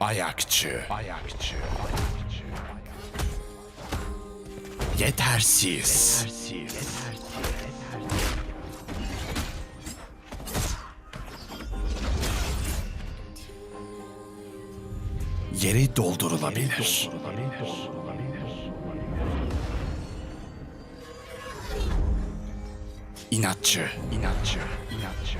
Ayakçı. Ayakçı. Yetersiz. Yeri doldurulabilir. İnatçı. İnatçı. İnatçı. İnatçı.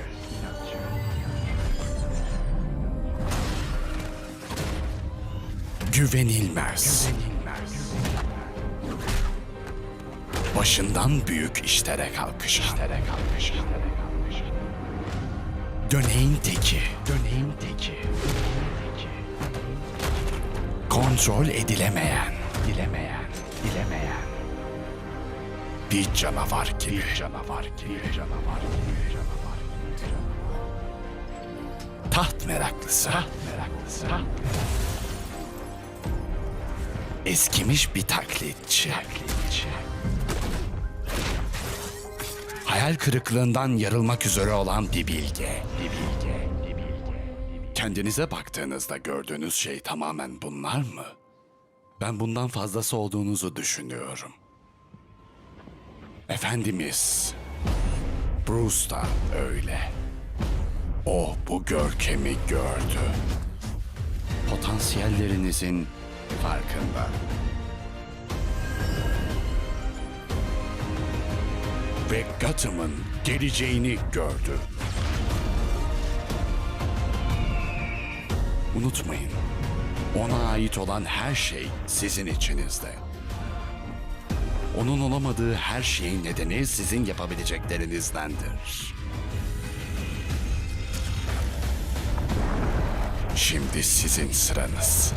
Güvenilmez. Başından büyük işlere kalkışan. Döneğin teki. Döneğin teki. Kontrol edilemeyen. Dilemeyen. Dilemeyen. Bir canavar gibi. Bir canavar gibi. Bir canavar gibi. Canavar gibi. Taht meraklısı. Taht meraklısı. Eskimiş bir taklitçi. taklitçi. Hayal kırıklığından yarılmak üzere olan bir bilge. Bir bilge. Bir bilge. Kendinize baktığınızda gördüğünüz şey tamamen bunlar mı? Ben bundan fazlası olduğunuzu düşünüyorum. Efendimiz, Bruce da öyle. O bu görkemi gördü. Potansiyellerinizin farkında. Ve Gotham'ın geleceğini gördü. Unutmayın, ona ait olan her şey sizin içinizde. Onun olamadığı her şeyin nedeni sizin yapabileceklerinizdendir. Şimdi sizin sıranız.